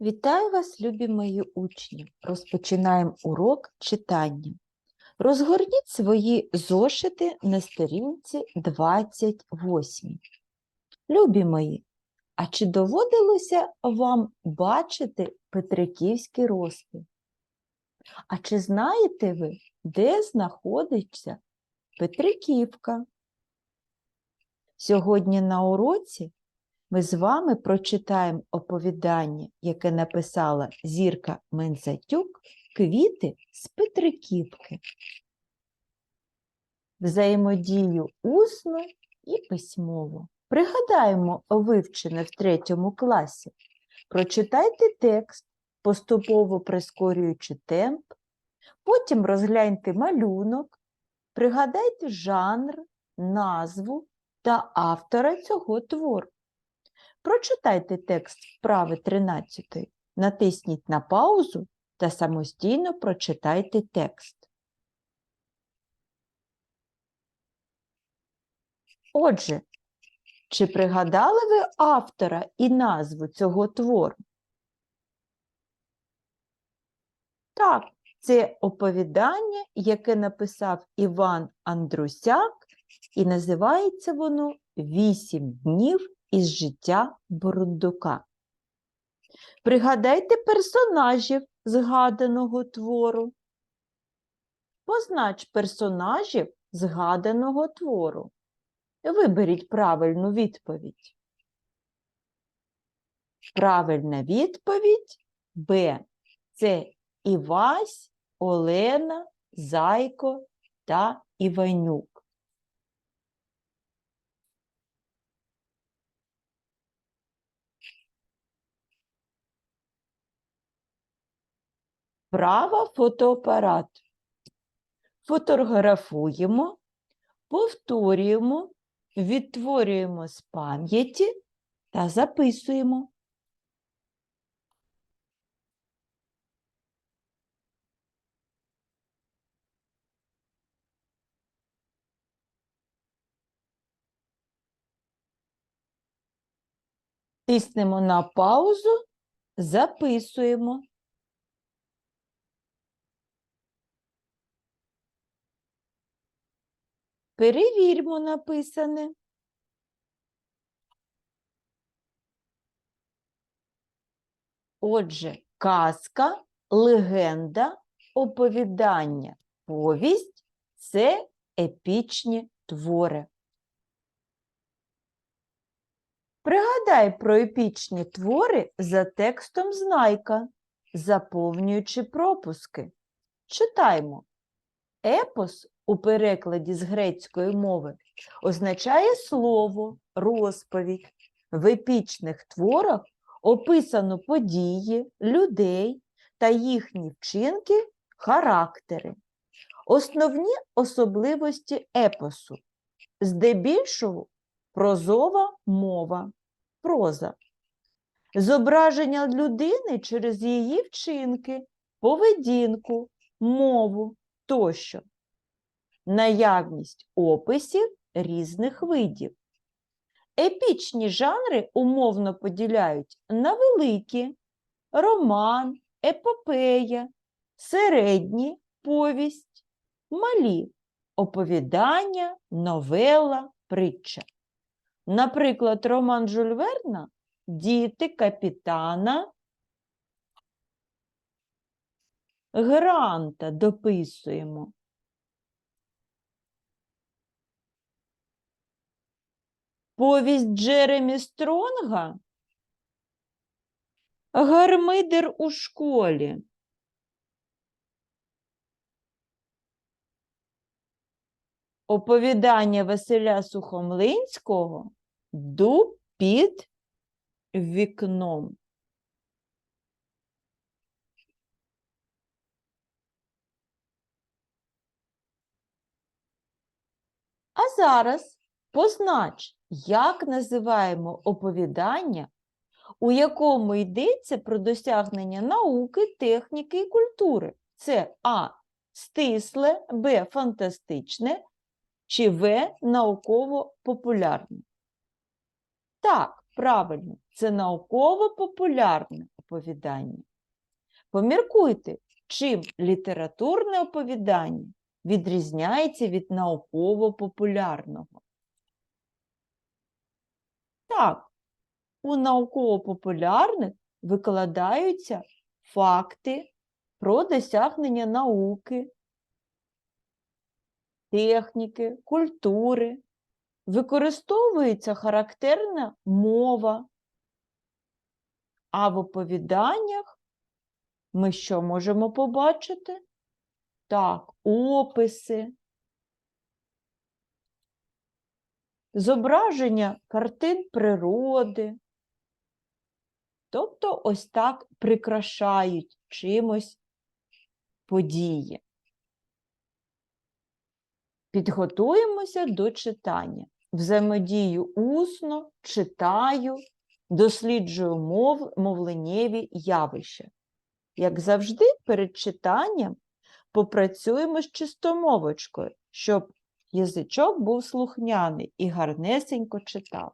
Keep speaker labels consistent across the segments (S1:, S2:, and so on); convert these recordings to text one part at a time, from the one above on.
S1: Вітаю вас, любі мої учні! Розпочинаємо урок читання. Розгорніть свої зошити на сторінці 28. Любі мої, а чи доводилося вам бачити Петриківський розпис? А чи знаєте ви, де знаходиться Петриківка? Сьогодні на уроці ми з вами прочитаємо оповідання, яке написала Зірка Мензатюк Квіти з Петриківки. Взаємодію усно і письмово. Пригадаємо вивчене в третьому класі. Прочитайте текст, поступово прискорюючи темп, потім розгляньте малюнок, пригадайте жанр, назву та автора цього твору. Прочитайте текст вправи 13. Натисніть на паузу та самостійно прочитайте текст. Отже, чи пригадали ви автора і назву цього твору? Так, це оповідання, яке написав Іван Андрусяк, і називається воно Вісім днів із життя Бурундука. Пригадайте персонажів згаданого твору. Познач персонажів згаданого твору. Виберіть правильну відповідь. Правильна відповідь Б. Це Івась, Олена, Зайко та Іванюк. Права фотоапарат. Фотографуємо, повторюємо, відтворюємо з пам'яті та записуємо. Тиснемо на паузу, записуємо. Перевірмо написане. Отже, казка, легенда, оповідання, повість це епічні твори. Пригадай про епічні твори за текстом знайка, заповнюючи пропуски. Читаймо. Епос у перекладі з грецької мови означає слово, розповідь. В епічних творах описано події, людей та їхні вчинки, характери. Основні особливості епосу здебільшого прозова мова, проза. Зображення людини через її вчинки, поведінку, мову тощо. Наявність описів різних видів. Епічні жанри умовно поділяють на великі, роман, епопея, середні повість, малі оповідання, новела, притча. Наприклад, роман Жюль Верна Діти капітана Гранта дописуємо. Повість Джеремі Стронга Гармидер у школі. Оповідання Василя Сухомлинського Дуб під вікном. А зараз познач, як називаємо оповідання, у якому йдеться про досягнення науки, техніки і культури. Це А. Стисле, Б. Фантастичне чи В. Науково-популярне. Так, правильно, це науково-популярне оповідання. Поміркуйте, чим літературне оповідання відрізняється від науково-популярного. Так, у науково-популярних викладаються факти про досягнення науки, техніки, культури, використовується характерна мова, а в оповіданнях ми що можемо побачити? Так, описи, зображення картин природи. Тобто ось так прикрашають чимось події. Підготуємося до читання. Взаємодію усно, читаю, досліджую мов, мовленнєві явища. Як завжди, перед читанням попрацюємо з чистомовочкою, щоб язичок був слухняний і гарнесенько читав.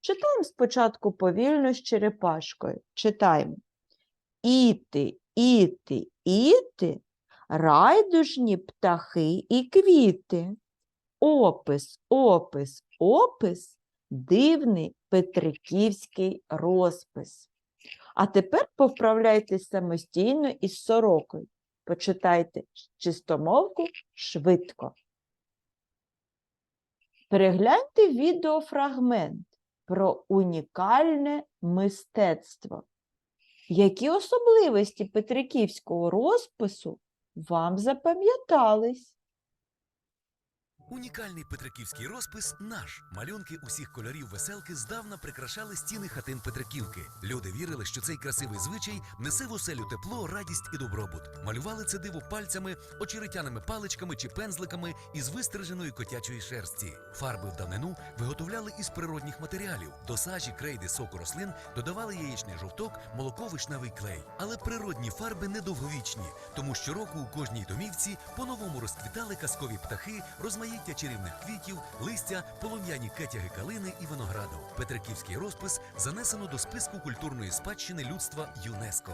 S1: Читаємо спочатку повільно з черепашкою. Читаємо. Іти, іти, іти, райдужні птахи і квіти. Опис, опис, опис, дивний петриківський розпис. А тепер повправляйтесь самостійно із сорокою. Почитайте чистомовку швидко. Перегляньте відеофрагмент про унікальне мистецтво. Які особливості петриківського розпису вам запам'ятались?
S2: Унікальний петриківський розпис наш. Малюнки усіх кольорів веселки здавна прикрашали стіни хатин Петриківки. Люди вірили, що цей красивий звичай несе в оселю тепло, радість і добробут. Малювали це диво пальцями, очеретяними паличками чи пензликами із вистриженої котячої шерсті. Фарби в давнину виготовляли із природних матеріалів. До сажі, крейди, соку рослин додавали яєчний жовток, молоко, вишневий клей. Але природні фарби недовговічні, тому щороку у кожній домівці по-новому розквітали казкові птахи, розмаїття чарівних квітів, листя, полум'яні кетяги калини і винограду. Петриківський розпис занесено до списку культурної спадщини людства ЮНЕСКО.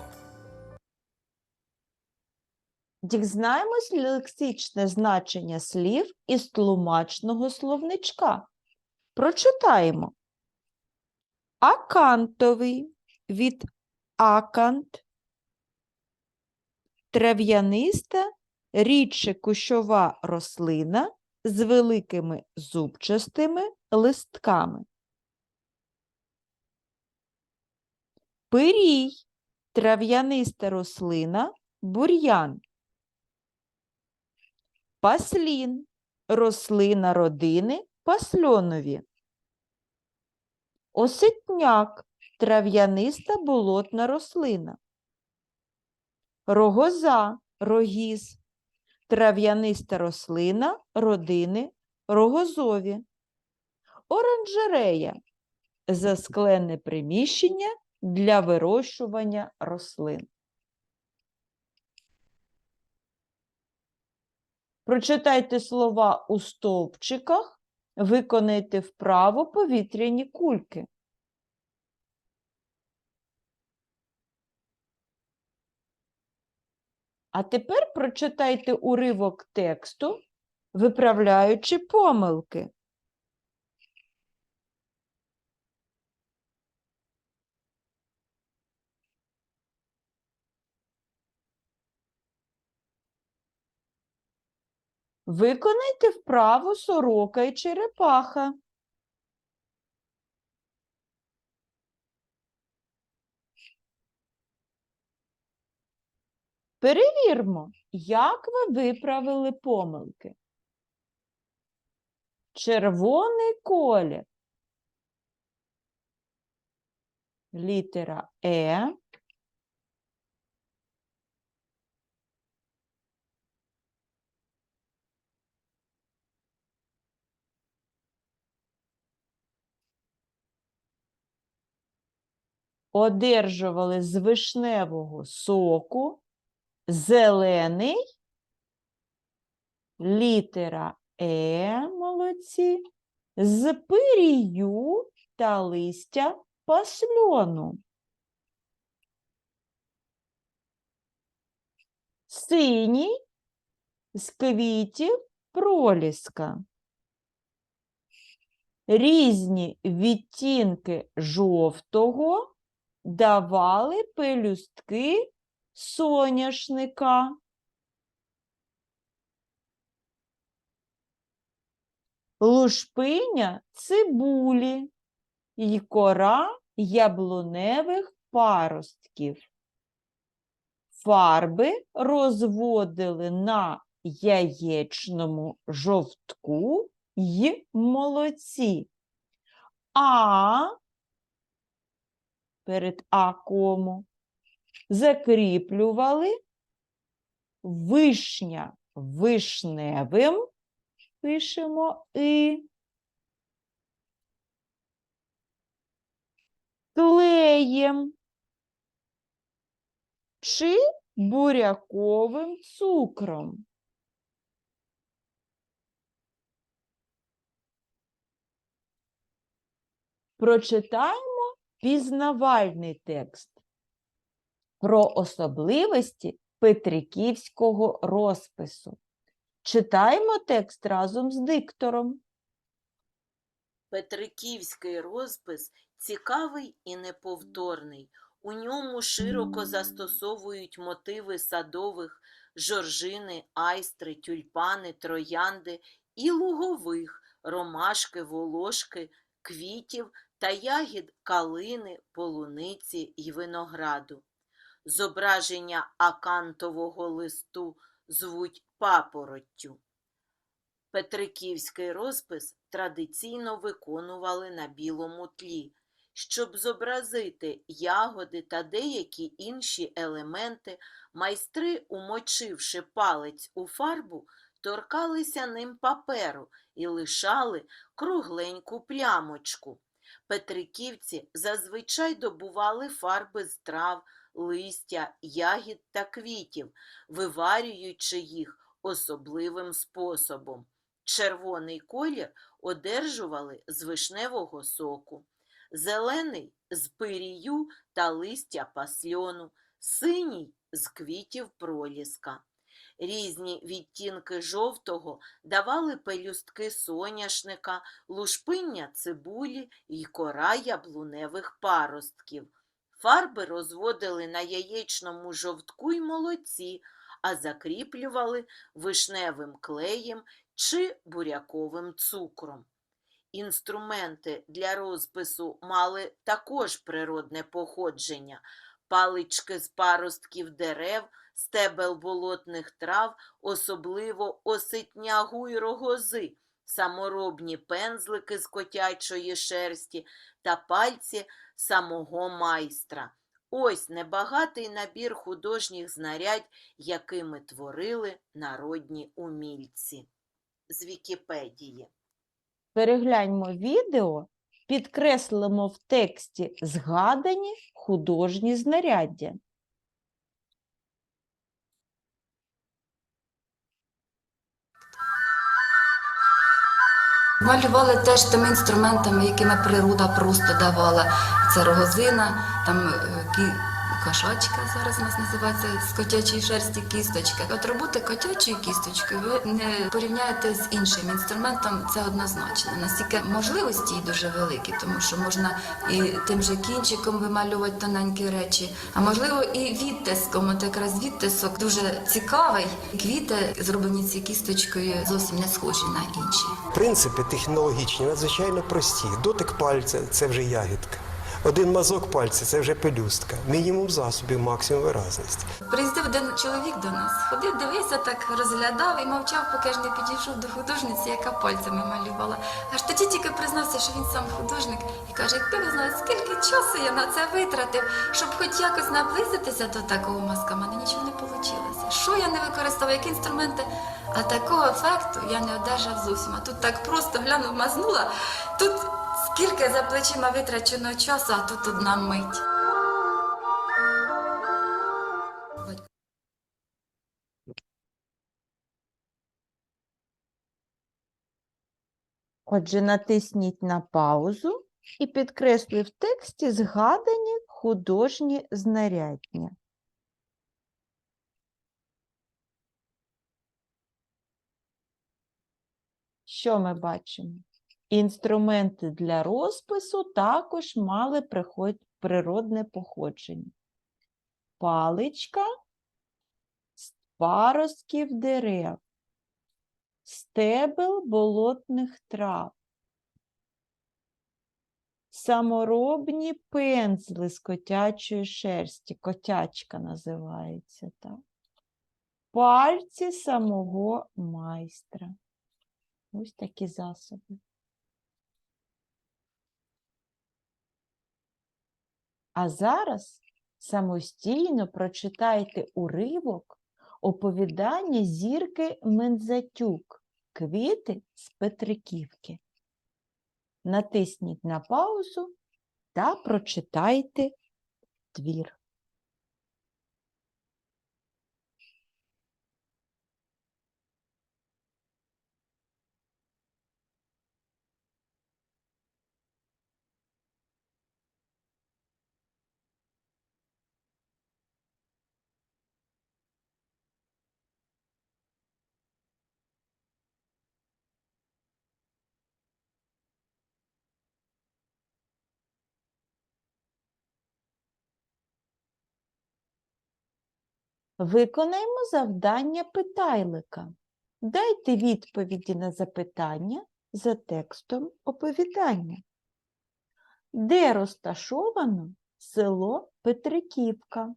S1: Дізнаємось лексичне значення слів із тлумачного словничка. Прочитаємо. Акантовий від акант, трав'яниста, рідше кущова рослина з великими зубчастими листками. Пирій трав'яниста рослина, бур'ян. Паслін рослина родини пасльонові. Осетняк трав'яниста болотна рослина. Рогоза рогіз трав'яниста рослина родини рогозові. Оранжерея засклене приміщення для вирощування рослин. Прочитайте слова у стовпчиках, виконайте вправо повітряні кульки. А тепер прочитайте уривок тексту, виправляючи помилки. Виконайте вправу сорока і черепаха. Перевірмо, як ви виправили помилки. Червоний колір. Літера Е. Одержували з вишневого соку зелений, літера Е, молодці, з пирію та листя пасльону. Синій з квітів проліска. Різні відтінки жовтого давали пелюстки соняшника. Лушпиня цибулі і кора яблуневих паростків. Фарби розводили на яєчному жовтку й молоці. А перед А кому закріплювали вишня вишневим, пишемо і клеєм чи буряковим цукром. Прочитаємо пізнавальний текст про особливості Петриківського розпису. Читаємо текст разом з диктором.
S3: Петриківський розпис цікавий і неповторний. У ньому широко застосовують мотиви садових, жоржини, айстри, тюльпани, троянди і лугових, ромашки, волошки, квітів та ягід калини, полуниці й винограду. Зображення акантового листу звуть папороттю. Петриківський розпис традиційно виконували на білому тлі, щоб зобразити ягоди та деякі інші елементи, майстри, умочивши палець у фарбу, торкалися ним паперу і лишали кругленьку плямочку. Петриківці зазвичай добували фарби з трав, листя, ягід та квітів, виварюючи їх особливим способом. Червоний колір одержували з вишневого соку, зелений з пирію та листя пасльону, синій з квітів проліска. Різні відтінки жовтого давали пелюстки соняшника, лушпиння цибулі й кора яблуневих паростків. Фарби розводили на яєчному жовтку й молоці, а закріплювали вишневим клеєм чи буряковим цукром. Інструменти для розпису мали також природне походження, палички з паростків дерев, стебел болотних трав, особливо оситнягу й рогози, саморобні пензлики з котячої шерсті та пальці самого майстра. Ось небагатий набір художніх знарядь, якими творили народні умільці. З Вікіпедії.
S1: Перегляньмо відео, підкреслимо в тексті згадані художні знаряддя.
S4: Малювали теж тими інструментами, якими природа просто давала. Це рогозина, там е. Кошачка зараз нас називається з котячої шерсті кісточка. От роботи котячою кісточкою ви не порівняєте з іншим інструментом, це однозначно. Настільки можливості дуже великі, тому що можна і тим же кінчиком вималювати тоненькі речі, а можливо і відтиском. От якраз відтисок дуже цікавий. Квіти зроблені цією кісточкою зовсім не схожі на інші.
S5: Принципи технологічні надзвичайно прості. Дотик пальця це вже ягідка. Один мазок пальця це вже пелюстка. Мінімум засобів, максимум виразності.
S4: Приїздив один чоловік до нас, ходив, дивився, так розглядав і мовчав, поки ж не підійшов до художниці, яка пальцями малювала. Аж тоді тільки признався, що він сам художник, і каже, якби ви знали, скільки часу я на це витратив, щоб хоч якось наблизитися до такого мазка, мене нічого не вийшло. Що я не використовував, які інструменти, а такого ефекту я не одержав зовсім. А тут так просто глянув, мазнула. Тут Скільки за плечима витраченого часу, а тут одна мить.
S1: Отже, натисніть на паузу і підкреслюй в тексті згадані художні знарядня. Що ми бачимо? Інструменти для розпису також мали природне походження. Паличка з паростків дерев, стебел болотних трав, саморобні пензли з котячої шерсті, котячка називається так. Пальці самого майстра. Ось такі засоби. А зараз самостійно прочитайте уривок оповідання зірки Мензатюк Квіти з Петриківки. Натисніть на паузу та прочитайте твір. Виконаємо завдання питайлика. Дайте відповіді на запитання за текстом оповідання. Де розташовано село Петриківка?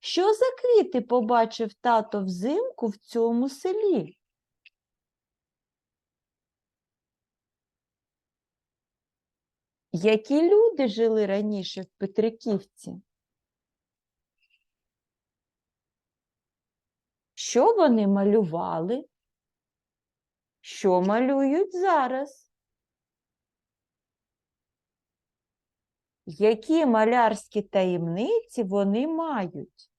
S1: Що за квіти побачив тато взимку в цьому селі? Які люди жили раніше в Петриківці? Що вони малювали? Що малюють зараз? Які малярські таємниці вони мають?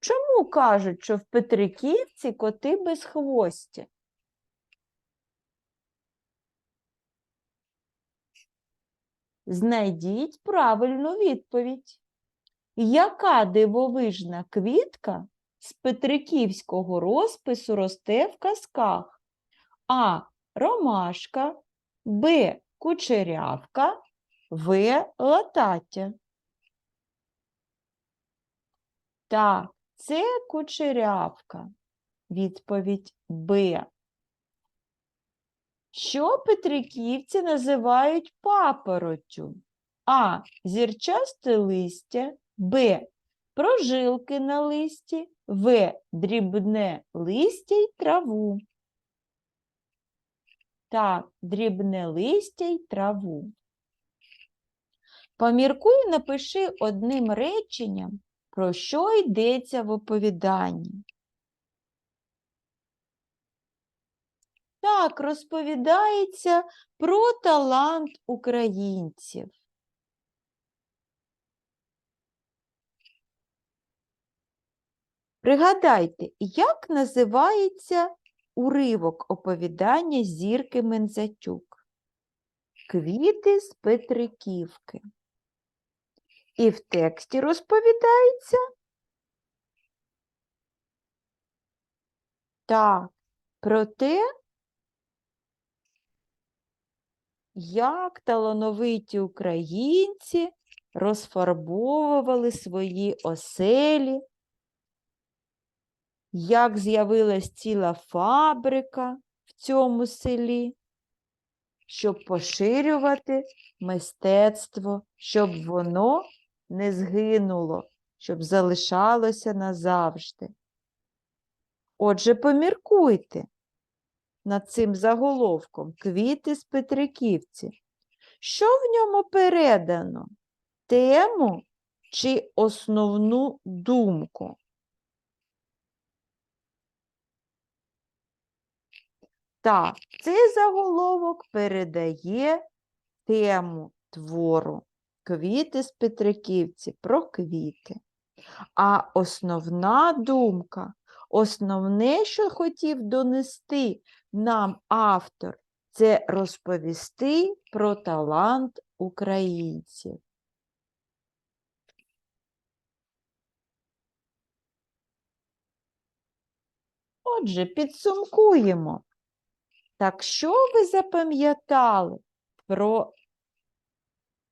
S1: Чому кажуть, що в Петриківці коти без хвостя? Знайдіть правильну відповідь. Яка дивовижна квітка з петриківського розпису росте в казках? А. Ромашка, Б. Кучерявка, В. Латаття. Так, це кучерявка. Відповідь Б. Що петриківці називають папоротю? А. Зірчасте листя, Б. Прожилки на листі, В. Дрібне листя й траву. Так, дрібне листя й траву. Поміркуй, напиши одним реченням, про що йдеться в оповіданні. Так, розповідається про талант українців. Пригадайте, як називається уривок оповідання зірки Мензатюк? Квіти з Петриківки. І в тексті розповідається так, про те, як талановиті українці розфарбовували свої оселі, як з'явилась ціла фабрика в цьому селі, щоб поширювати мистецтво, щоб воно не згинуло, щоб залишалося назавжди. Отже, поміркуйте над цим заголовком Квіти з Петриківці. Що в ньому передано? Тему чи основну думку? Так, цей заголовок передає тему твору Квіти з Петриківці про квіти. А основна думка, Основне, що хотів донести нам автор, це розповісти про талант українців. Отже, підсумкуємо. Так що ви запам'ятали про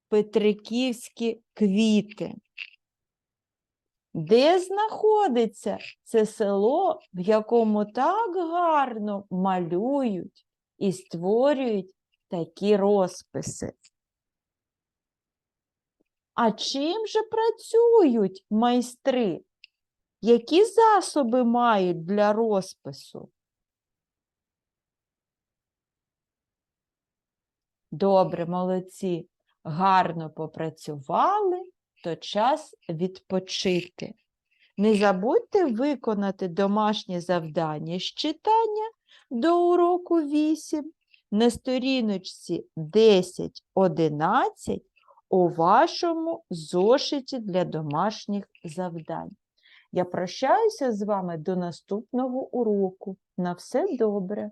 S1: петриківські квіти? Де знаходиться це село, в якому так гарно малюють і створюють такі розписи? А чим же працюють майстри? Які засоби мають для розпису? Добре, молодці. Гарно попрацювали, то час відпочити. Не забудьте виконати домашнє завдання з читання до уроку 8 на сторіночці 10-11 у вашому зошиті для домашніх завдань. Я прощаюся з вами до наступного уроку. На все добре!